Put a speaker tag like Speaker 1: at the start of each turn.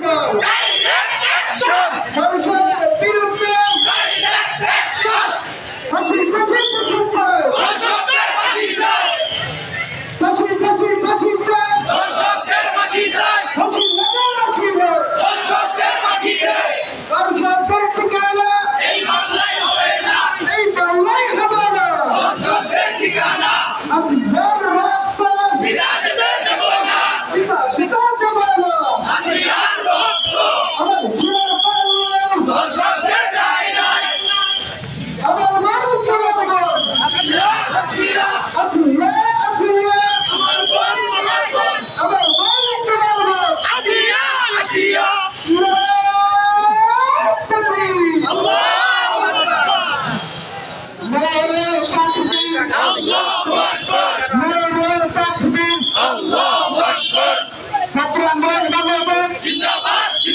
Speaker 1: Show!